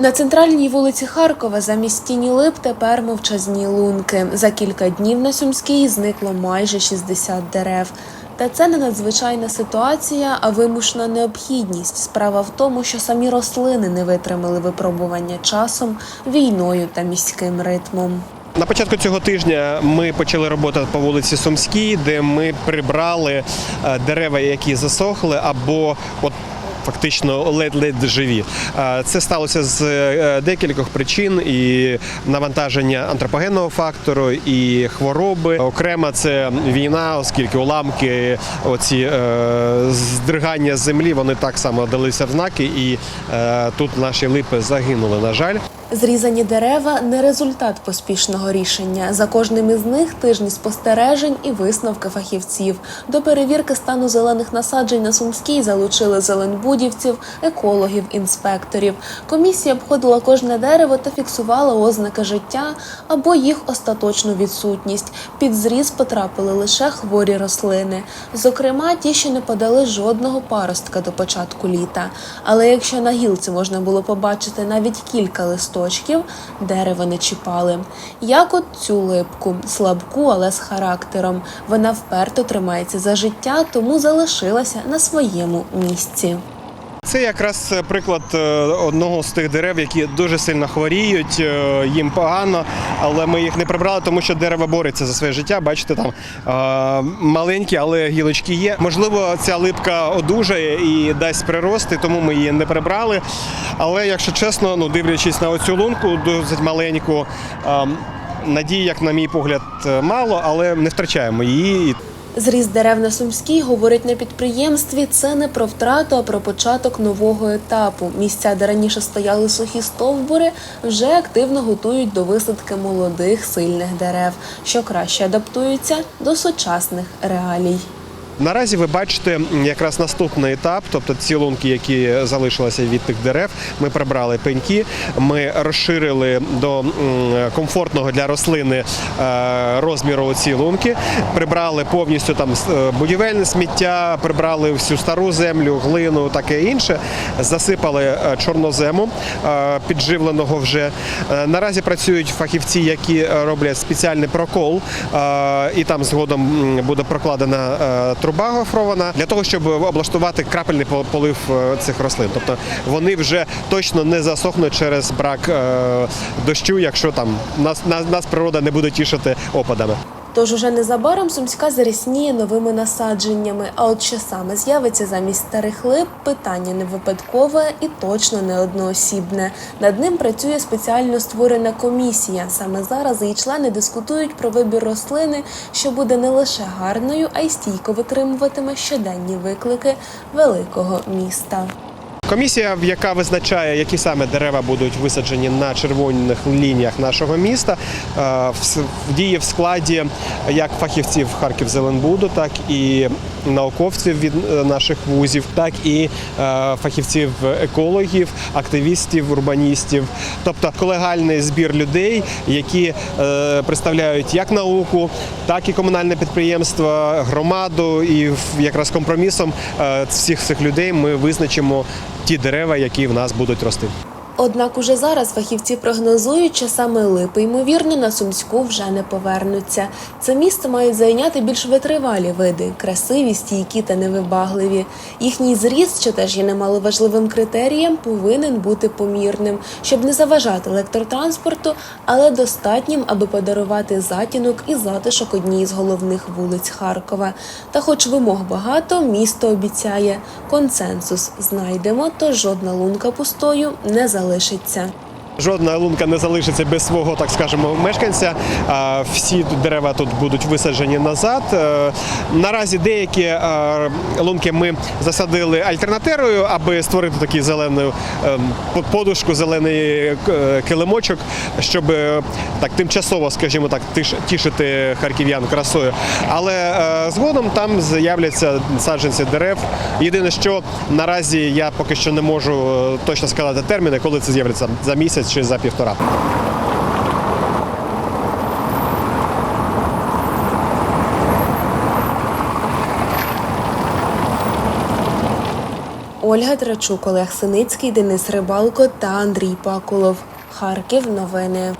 На центральній вулиці Харкова замість тіні лип тепер мовчазні лунки. За кілька днів на Сумській зникло майже 60 дерев. Та це не надзвичайна ситуація, а вимушена необхідність. Справа в тому, що самі рослини не витримали випробування часом, війною та міським ритмом. На початку цього тижня ми почали роботу по вулиці Сумській, де ми прибрали е, дерева, які засохли, або от. Фактично ледь-ледь живі. Це сталося з е, декількох причин: і навантаження антропогенного фактору, і хвороби. Окремо це війна, оскільки уламки, оці е, здригання землі, вони так само далися в знаки, і е, тут наші липи загинули. На жаль. Зрізані дерева не результат поспішного рішення. За кожним із них тижні спостережень і висновки фахівців. До перевірки стану зелених насаджень на Сумській залучили зеленбудівців, екологів, інспекторів. Комісія обходила кожне дерево та фіксувала ознаки життя або їх остаточну відсутність. Під зріз потрапили лише хворі рослини. Зокрема, ті, що не подали жодного паростка до початку літа. Але якщо на гілці можна було побачити навіть кілька листочків, дерево не чіпали. Як от цю липку, слабку, але з характером. Вона вперто тримається за життя, тому залишилася на своєму місці. Це якраз приклад е, одного з тих дерев, які дуже сильно хворіють, е, їм погано, але ми їх не прибрали, тому що дерево бореться за своє життя. Бачите, там е, маленькі, але гілочки є. Можливо, ця липка одужає і дасть прирости, тому ми її не прибрали. Але якщо чесно, ну дивлячись на оцю лунку, досить маленьку. е, Надії, як на мій погляд, е, мало, але не втрачаємо її. Зріз дерев на Сумській, говорить на підприємстві, це не про втрату, а про початок нового етапу. Місця, де раніше стояли сухі стовбури, вже активно готують до висадки молодих сильних дерев, що краще адаптуються до сучасних реалій. Наразі ви бачите якраз наступний етап, тобто ці лунки, які залишилися від тих дерев, ми прибрали пеньки, ми розширили до комфортного для рослини е, розміру ці лунки, прибрали повністю там е, будівельне сміття, прибрали всю стару землю, глину, таке інше, засипали е, чорнозему підживленого вже. Наразі працюють фахівці, які роблять спеціальний прокол, і там згодом буде прокладена е, труба гофрована для того, щоб облаштувати крапельний полив е, цих рослин. Тобто вони вже точно не засохнуть через брак е, дощу, якщо там нас, нас, нас природа не буде тішити опадами. Тож уже незабаром Сумська зарісніє новими насадженнями. А от що саме з'явиться замість старих лип, питання не випадкове і точно не одноосібне. Над ним працює спеціально створена комісія. Саме зараз її члени дискутують про вибір рослини, що буде не лише гарною, а й стійко витримуватиме щоденні виклики великого міста. Комісія, яка визначає, які саме дерева будуть висаджені на червоних лініях нашого міста, е, діє в складі як фахівців Харків-Зеленбуду, так і науковців від е, наших вузів, так і е, фахівців екологів, активістів, урбаністів, тобто колегальний збір людей, які представляють як науку, так і комунальне підприємство, громаду, і якраз компромісом всіх цих людей ми визначимо ті дерева, які в нас будуть рости. Однак уже зараз фахівці прогнозують, що саме липи, ймовірно, на Сумську вже не повернуться. Це місто мають зайняти більш витривалі види, красиві, стійкі та невибагливі. Їхній зріст, що теж є немаловажливим критерієм, повинен бути помірним, щоб не заважати електротранспорту, але достатнім, аби подарувати затінок і затишок одній з головних вулиць Харкова. Та, хоч вимог багато, місто обіцяє консенсус знайдемо, то жодна лунка пустою не залишиться залишиться. Жодна лунка не залишиться без свого, так скажемо, мешканця. Всі дерева тут будуть висаджені назад. Е, Наразі деякі е, лунки ми засадили альтернатерою, аби створити таку зелену ем, подушку, зелений е, килимочок, щоб е, так тимчасово, скажімо так, тішити харків'ян красою. Але е, згодом там з'являться саджанці дерев. Єдине, що наразі я поки що не можу е, точно сказати терміни, коли це з'являться за місяць чи за півтора. Ольга Трачук, Олег Синицький, Денис Рибалко та Андрій Пакулов. Харків. Новини.